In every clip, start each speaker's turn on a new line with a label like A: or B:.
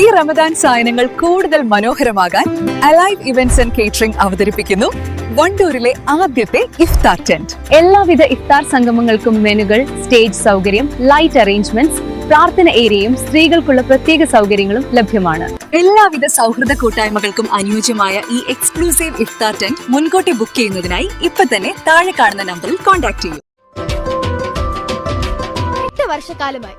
A: ഈ റമദാൻ സായനങ്ങൾ കൂടുതൽ മനോഹരമാകാൻ അലൈവ് ഇവന്റ്സ് ആൻഡ് കേറ്ററിംഗ് അവതരിപ്പിക്കുന്നു വണ്ടൂരിലെ ആദ്യത്തെ ഇഫ്താർ ടെന്റ്.
B: എല്ലാവിധ ഇഫ്താർ സംഗമങ്ങൾക്കും മെനുകൾ സ്റ്റേജ് സൗകര്യം ലൈറ്റ് അറേഞ്ച്മെന്റ്സ് പ്രാർത്ഥന ഏരിയയും സ്ത്രീകൾക്കുള്ള പ്രത്യേക സൗകര്യങ്ങളും ലഭ്യമാണ്.
A: എല്ലാവിധ സൗഹൃദ കൂട്ടായ്മകൾക്കും അനുയോജ്യമായ ഈ എക്സ്ക്ലൂസീവ് ഇഫ്താർ ടെന്റ് മുൻകൂട്ടി ബുക്ക് ചെയ്യുന്നതിനായി ഇപ്പൊ തന്നെ താഴെ കാണുന്ന നമ്പറിൽ കോൺടാക്ട് ചെയ്യൂ.
C: എട്ട് വർഷക്കാലമായി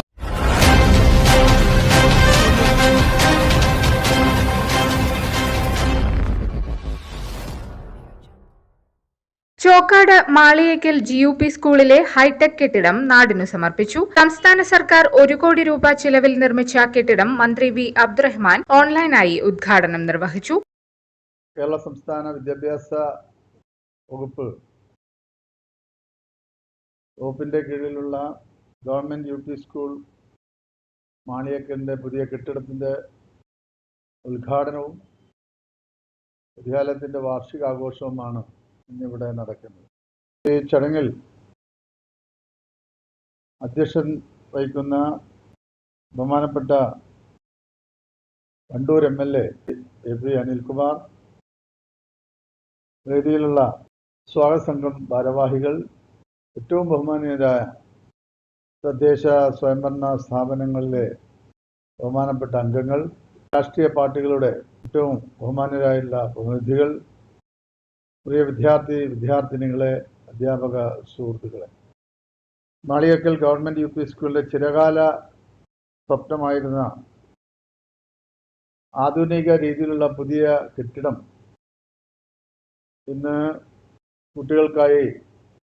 D: Chokkad Maliyekkal G U P സ്കൂളിലെ ഹൈടെക് കെട്ടിടം നാടിനു സമർപ്പിച്ചു. സംസ്ഥാന സർക്കാർ ഒരു കോടി രൂപ ചിലവിൽ നിർമ്മിച്ച കെട്ടിടം മന്ത്രി വി അബ്ദുറഹ്മാൻ ഓൺലൈനായി ഉദ്ഘാടനം നിർവഹിച്ചു.
E: കേരള സംസ്ഥാന വിദ്യാഭ്യാസ വകുപ്പ് വകുപ്പിന്റെ കീഴിലുള്ള ഗവൺമെന്റ് യു പി സ്കൂൾ മാളിയേക്കലിന്റെ പുതിയ കെട്ടിടത്തിന്റെ ഉദ്ഘാടനവും വിദ്യാലയത്തിന്റെ വാർഷികാഘോഷവുമാണ് ഇന്നിവിടെ നടക്കുന്നത്. ഈ ചടങ്ങിൽ അധ്യക്ഷൻ വഹിക്കുന്ന ബഹുമാനപ്പെട്ട Wandoor M L A P Anilkumar വേദിയിലുള്ള സ്വാഗത സംഘം ഭാരവാഹികൾ ഏറ്റവും ബഹുമാനീയരായ തദ്ദേശ സ്വയംഭരണ സ്ഥാപനങ്ങളിലെ ബഹുമാനപ്പെട്ട അംഗങ്ങൾ രാഷ്ട്രീയ പാർട്ടികളുടെ ഏറ്റവും ബഹുമാനരായുള്ള പ്രതിനിധികൾ പ്രിയ വിദ്യാർത്ഥി വിദ്യാർത്ഥിനികളെ അധ്യാപക സുഹൃത്തുക്കളെ. മാളിയക്കൽ ഗവൺമെന്റ് യു പി സ്കൂളിലെ ചിരകാല സ്വപ്നമായിരുന്ന ആധുനിക രീതിയിലുള്ള പുതിയ കെട്ടിടം ഇന്ന് കുട്ടികൾക്കായി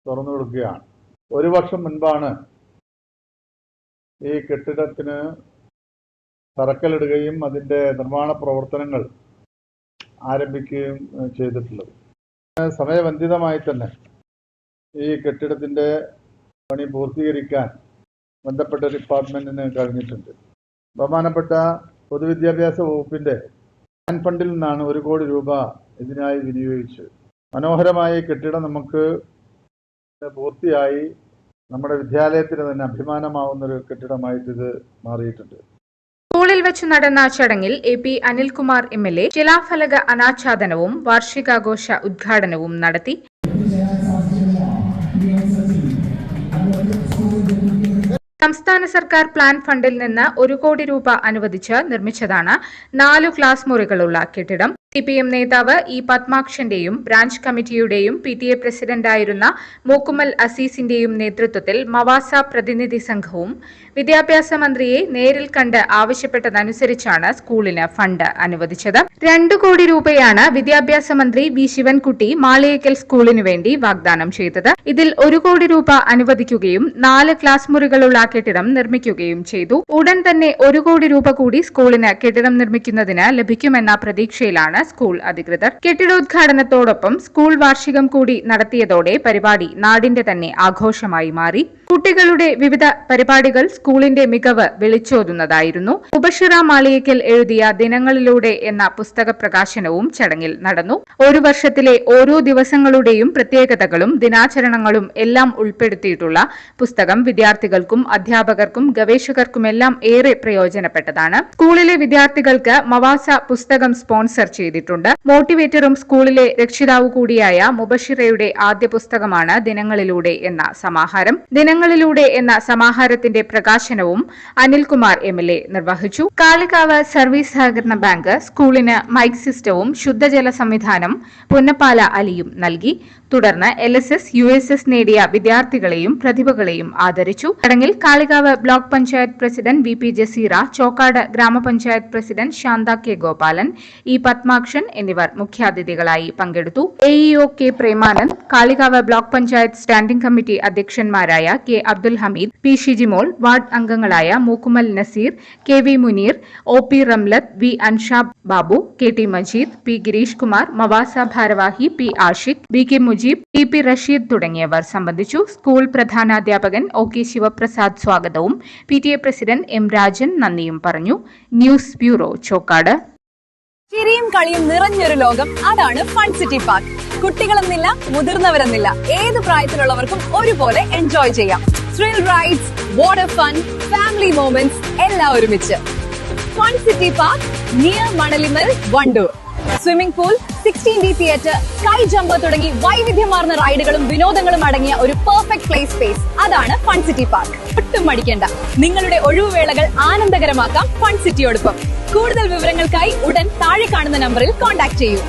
E: തുറന്നു കൊടുക്കുകയാണ്. ഒരു വർഷം മുൻപാണ് ഈ കെട്ടിടത്തിന് തറക്കല്ലിടുകയും അതിന്റെ നിർമ്മാണ പ്രവർത്തനങ്ങൾ ആരംഭിക്കുകയും ചെയ്തിട്ടുള്ളത്. സമയബന്ധിതമായി തന്നെ ഈ കെട്ടിടത്തിന്റെ പണി പൂർത്തീകരിക്കാൻ ബന്ധപ്പെട്ട ഡിപ്പാർട്ട്മെന്റിന് കഴിഞ്ഞിട്ടുണ്ട്. ബഹുമാനപ്പെട്ട പൊതുവിദ്യാഭ്യാസ വകുപ്പിന്റെ പ്ലാൻ ഫണ്ടിൽ നിന്നാണ് ഒരു കോടി രൂപ ഇതിനായി വിനിയോഗിച്ചത്. മനോഹരമായ കെട്ടിടം നമുക്ക് പൂർത്തിയായി നമ്മുടെ വിദ്യാലയത്തിന് തന്നെ അഭിമാനമാവുന്ന ഒരു കെട്ടിടമായിട്ട് ഇത് മാറിയിട്ടുണ്ട്.
D: സ്കൂളിൽ വെച്ച് നടന്ന ചടങ്ങിൽ A P Anilkumar M L A ശിലാഫലക അനാച്ഛാദനവും വാർഷികാഘോഷ ഉദ്ഘാടനവും നടത്തി. സംസ്ഥാന സർക്കാർ പ്ലാൻ ഫണ്ടിൽ നിന്ന് ഒരു കോടി രൂപ അനുവദിച്ച് നിർമ്മിച്ചതാണ് നാലു ക്ലാസ് മുറികളുള്ള കെട്ടിടം. സി പി എം നേതാവ് ഇ പത്മാക്ഷന്റെയും ബ്രാഞ്ച് കമ്മിറ്റിയുടെയും പി ടി എ പ്രസിഡന്റായിരുന്ന മൂക്കുമൽ അസീസിന്റെയും നേതൃത്വത്തിൽ മവാസ പ്രതിനിധി സംഘവും വിദ്യാഭ്യാസ മന്ത്രിയെ നേരിൽ കണ്ട് ആവശ്യപ്പെട്ടതനുസരിച്ചാണ് സ്കൂളിന് ഫണ്ട് അനുവദിച്ചത്. രണ്ടു കോടി രൂപയാണ് വിദ്യാഭ്യാസ മന്ത്രി വി ശിവൻകുട്ടി മാളിയേക്കൽ സ്കൂളിനു വേണ്ടി വാഗ്ദാനം ചെയ്തത്. ഇതിൽ ഒരു കോടി രൂപ അനുവദിക്കുകയും നാല് ക്ലാസ് മുറികളുള്ള കെട്ടിടം നിർമ്മിക്കുകയും ചെയ്തു. ഉടൻ തന്നെ ഒരു കോടി രൂപ കൂടി സ്കൂളിന് കെട്ടിടം നിർമ്മിക്കുന്നതിന് ലഭിക്കുമെന്ന പ്രതീക്ഷയിലാണ് സ്കൂൾ അധികൃതർ. കെട്ടിടോദ്ഘാടനത്തോടൊപ്പം സ്കൂൾ വാർഷികം കൂടി നടത്തിയതോടെ പരിപാടി നാടിന്റെ തന്നെ ആഘോഷമായി മാറി. കുട്ടികളുടെ വിവിധ പരിപാടികൾ സ്കൂളിന്റെ മികവ് വിളിച്ചോതുന്നതായിരുന്നു. ഉപഷിറ മാളികയ്ക്കൽ എഴുതിയ ദിനങ്ങളിലൂടെ എന്ന പുസ്തക പ്രകാശനവും ചടങ്ങിൽ നടന്നു. ഒരു വർഷത്തിലെ ഓരോ ദിവസങ്ങളുടെയും പ്രത്യേകതകളും ദിനാചരണങ്ങളും എല്ലാം ഉൾപ്പെടുത്തിയിട്ടുള്ള പുസ്തകം വിദ്യാർത്ഥികൾക്കും അധ്യാപകർക്കും ഗവേഷകർക്കുമെല്ലാം ഏറെ പ്രയോജനപ്പെട്ടതാണ്. സ്കൂളിലെ വിദ്യാർത്ഥികൾക്ക് മവാസ പുസ്തകം സ്പോൺസർ ചെയ്തിട്ടുണ്ട്. മോട്ടിവേറ്ററും സ്കൂളിലെ രക്ഷിതാവ് കൂടിയായ മുബഷിറയുടെ ആദ്യ പുസ്തകമാണ് ദിനങ്ങളിലൂടെ എന്ന സമാഹാരം. ദിനങ്ങളിലൂടെ എന്ന സമാഹാരത്തിന്റെ പ്രകാശനവും അനിൽകുമാർ എം എൽ എ നിർവഹിച്ചു. കാളികാവ് സർവീസ് സഹകരണ ബാങ്ക് സ്കൂളിന് മൈക്ക് സിസ്റ്റവും ശുദ്ധജല സംവിധാനം പുന്നപ്പാല അലിയും നൽകി. തുടർന്ന് L S S U S S നേടിയ വിദ്യാർത്ഥികളെയും പ്രതിഭകളെയും ആദരിച്ചു. ചടങ്ങിൽ Kalikavu block panchayat president V P Jaseera Chokkad ഗ്രാമപഞ്ചായത്ത് president Shantha K Gopalan E Padmakshan എന്നിവർ മുഖ്യാതിഥികളായി പങ്കെടുത്തു. AEO K Premanand Kalikavu block panchayat standing committee അധ്യക്ഷന്മാരായ K Abdul Hameed P Shijimol ward അംഗങ്ങളായ Mookkummal Naseer K V Muneer O P Ramlath V Anshab Babu K T Majeed P Gireesh Kumar മവാസ ഭാരവാഹി P Ashiq B K Mujeeb T P Rasheed തുടങ്ങിയവർ സംബന്ധിച്ചു. School പ്രധാനാധ്യാപകൻ O K Sivaprasad സ്വാഗതവും P T A president M Rajan നന്ദിയും പറഞ്ഞു. News bureau Chokkad.
A: ചിരിയും കളിയും നിറഞ്ഞൊരു ലോകം. അതാണ് ഫൺ സിറ്റി പാർക്ക്. കുട്ടികളെന്നില്ല മുതിർന്നവരെന്നില്ല. ഏത് പ്രായത്തിലുള്ളവർക്കും ഒരുപോലെ എൻജോയ് ചെയ്യാം. Thrill rides water fun family moments എല്ലാം ഒരുമിച്ച്. Fun city park near Manalimal Wandoor swimming pool sixteen D theatre sky jumper തുടങ്ങി വൈവിധ്യമാർന്ന റൈഡുകളും വിനോദങ്ങളും അടങ്ങിയ ഒരു പെർഫെക്റ്റ് പ്ലേ സ്പേസ് അതാണ് ഫൺ സിറ്റി പാർക്ക് ഒട്ടും മടിക്കേണ്ട. നിങ്ങളുടെ ഒഴിവുവേളകൾ ആനന്ദകരമാക്കാം ഫൺ സിറ്റിയോടൊപ്പം കൂടുതൽ വിവരങ്ങൾക്കായി ഉടൻ താഴെ കാണുന്ന നമ്പറിൽ കോൺടാക്ട് ചെയ്യൂ.